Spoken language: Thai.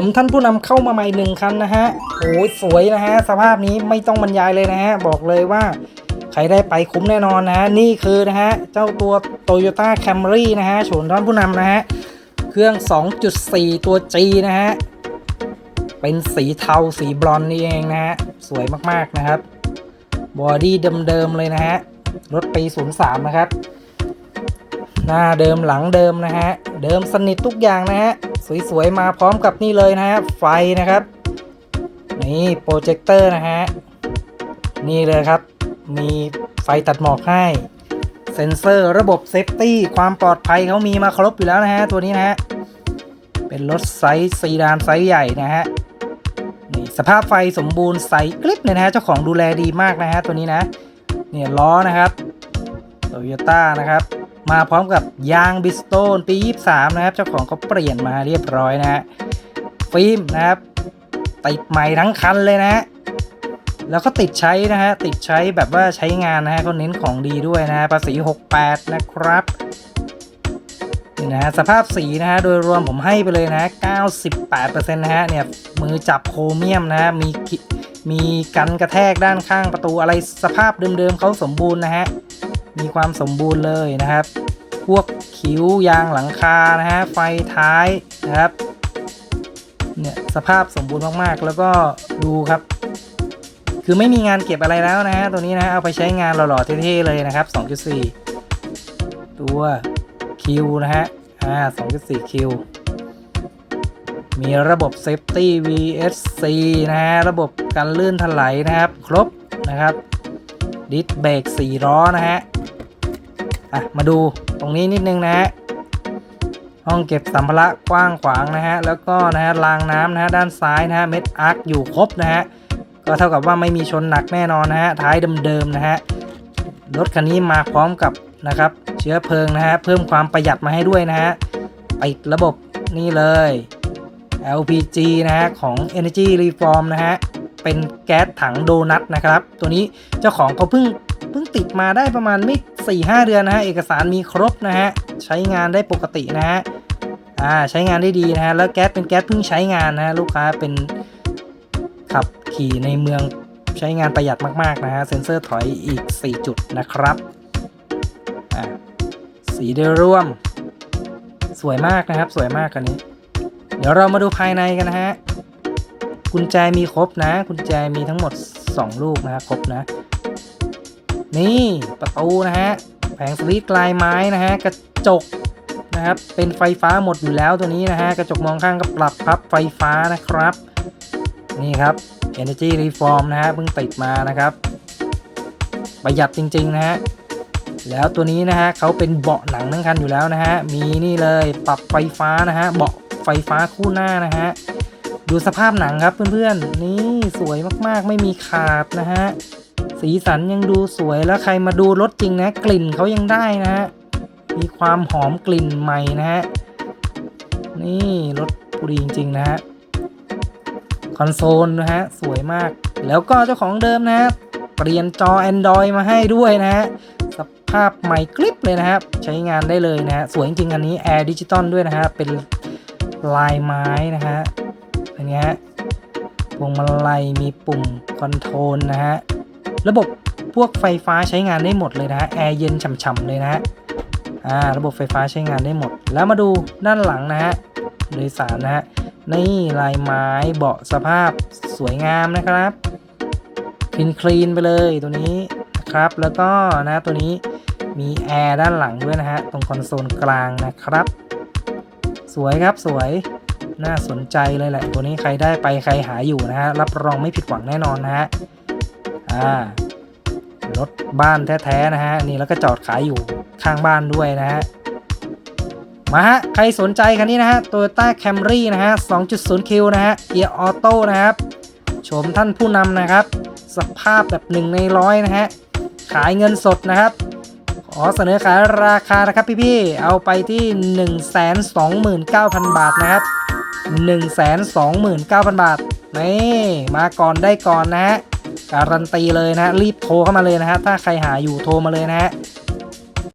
มท่านผู้นำเข้ามาใหม่หนึ่งคันนะฮะโอ้ยสวยนะฮะสภาพนี้ไม่ต้องบรรยายเลยนะฮะบอกเลยว่าใครได้ไปคุ้มแน่นอนนะฮะนี่คือนะฮะเจ้าตัว Toyota Camry นะฮะโฉมท่านผู้นำนะฮะเครื่อง 2.4 ตัว G นะฮะเป็นสีเทาสีบลอนนี่เองนะฮะสวยมากๆนะครับบอดี้เดิมๆเลยนะฮะรถปี 03 นะครับ หน้าเดิมหลังเดิมนะฮะ เดิมสนิททุกอย่างนะฮะ สวยๆ มาพร้อมกับนี่เลยนะฮะ ไฟนะครับ นี่โปรเจคเตอร์นะฮะ นี่เลยครับ มีไฟตัดหมอกให้ เซ็นเซอร์ระบบเซฟตี้ความปลอดภัยเขามีมาครบอยู่แล้วนะฮะ ตัวนี้นะฮะ เป็นรถไซส์ซีดานไซส์ใหญ่นะฮะนี่สภาพไฟสมบูรณ์ใสกริบเลยนะฮะ เจ้าของดูแลดีมากนะฮะ ตัวนี้นะ เนี่ยล้อนะครับโตโยต้านะครับ มาพร้อมกับยางบิสโตนปี 23 นะครับ เจ้าของเขาเปลี่ยนมาเรียบร้อยนะฮะฟิล์มนะครับติดใหม่ทั้งคันเลยนะฮะแล้วก็ติดใช้นะฮะติดใช้แบบว่าใช้งานนะฮะก็เน้นของดีด้วยนะฮะภาษี 68 นะครับนี่นะฮะสภาพสีนะฮะโดยรวมผมให้ไปเลยนะฮะ98%นะฮะเนี่ยมือจับโครเมียมนะฮะมีมีกันกระแทกด้านข้างประตูอะไรสภาพเดิมๆเขาสมบูรณ์นะฮะ มีความสมบูรณ์เลยนะครับ พวกคิ้วยางหลังคานะฮะไฟท้ายนะครับเนี่ยสภาพสมบูรณ์มากๆ แล้วก็ดูครับ คือไม่มีงานเก็บอะไรแล้วนะฮะตัวนี้นะเอาไปใช้งานหล่อๆเท่ๆเลยนะครับ 2.4 ตัวคิวนะฮะอ่า2.4คิวมีระบบเซฟตี้ VSC นะฮะ ระบบการลื่นถลายนะครับ ครบนะครับ ดิสเบรก4ล้อนะฮะ อะมาดูตรงนี้นิดนึงนะฮะห้องเก็บสัมภาระกว้างขวางนะฮะแล้วก็นะฮะรางน้ำนะฮะด้านซ้ายนะฮะเม็ดอาร์คอยู่ครบนะฮะก็เท่ากับว่าไม่มีชนหนักแน่นอนนะฮะท้ายเดิมๆนะฮะรถคันนี้มาพร้อมกับนะครับ เชื้อเพลิงนะฮะเพิ่มความประหยัดมาให้ด้วยนะฮะติดระบบนี่เลย LPG นะฮะของ Energy Reform นะฮะเป็นแก๊สถังโดนัทนะครับ ตัวนี้เจ้าของเขาเพิ่งเพิ่งติดมาได้ประมาณไม่ สี่ห้าเดือนนะฮะ เอกสารมีครบนะฮะ ใช้งานได้ปกตินะฮะ อ่า ใช้งานได้ดีนะฮะ แล้วแก๊สเป็นแก๊สเพิ่งใช้งานนะฮะ ลูกค้าเป็นขับขี่ในเมืองใช้งานประหยัดมาก ๆ นะฮะ เซ็นเซอร์ถอยอีก 4 จุดนะครับ อ่า สีโดยรวม สวยมากนะครับ สวยมากกันนี้ เดี๋ยวเรามาดูภายในกันนะฮะกุญแจมีครบนะกุญแจมีทั้งหมด 2 ลูกนะฮะครบนะ นี่ประตูนะฮะแผงสวิตช์ลายไม้นะฮะกระจกนะครับเป็นไฟฟ้าหมดอยู่แล้วตัวนี้นะฮะกระจกมองข้างก็ปรับพับไฟฟ้านะครับ นี่ครับ Energy Reform นะฮะเพิ่งติดมานะครับ ประหยัดจริง ๆ นะฮะแล้วตัวนี้นะฮะเขาเป็นเบาะหนังทั้งคันอยู่แล้วนะฮะมีนี่เลยปรับไฟฟ้านะฮะเบาะไฟฟ้าคู่หน้านะฮะดูสภาพหนังครับเพื่อนๆนี่สวยมากๆไม่มีขาดนะฮะ สีสันยังดูสวยแล้วใครมาดูรถจริงนะ กลิ่นเขายังได้นะฮะมีความหอมกลิ่นใหม่นะฮะนี่รถปุรีจริงๆนะฮะคอนโซลนะฮะสวยมาก แล้วก็เจ้าของเดิมนะฮะเปลี่ยนจอ Android มาให้ด้วยนะฮะสภาพใหม่กริบเลยนะครับ ใช้งานได้เลยนะฮะสวยจริงๆอันนี้แอร์ดิจิตอลด้วยนะฮะเป็นลายไม้นะฮะเป็นไงฮะพวงมาลัยมีปุ่มคอนโทรลนะฮะ ระบบพวกไฟฟ้าใช้งานได้หมดเลยนะแอร์เย็นฉ่ำๆเลยนะฮะอ่าระบบไฟฟ้าใช้งานได้หมด แล้วมาดูด้านหลังนะฮะโดยสารนะฮะนี่ลายไม้เบาะสภาพสวยงามนะครับคลีนคลีนไปเลยตัวนี้นะครับ แล้วก็นะตัวนี้มีแอร์ด้านหลังด้วยนะฮะตรงคอนโซลกลางนะครับ สวยครับสวยน่าสนใจเลยแหละ ตัวนี้ใครได้ไปใครหาอยู่นะฮะรับรองไม่ผิดหวังแน่นอนนะฮะ อ่ารถบ้านแท้ๆนะฮะนี่แล้วก็จอดขายอยู่ข้างบ้านด้วยนะฮะมาฮะใครสนใจคันนี้นะฮะ Toyota Camry นะฮะ 2.0 Q นะฮะเกียร์ออโต้นะครับโฉมท่านผู้นำนะครับ สภาพแบบหนึ่งในร้อยนะฮะ ขายเงินสดนะครับ ขอเสนอขายราคานะครับพี่ๆ เอาไปที่ 129,000 บาทนะครับ 129,000 บาท นี่ มาก่อนได้ก่อนนะฮะ การันตีเลยนะฮะรีบโทรเข้ามาเลยนะฮะถ้าใครหาอยู่โทรมาเลยนะฮะ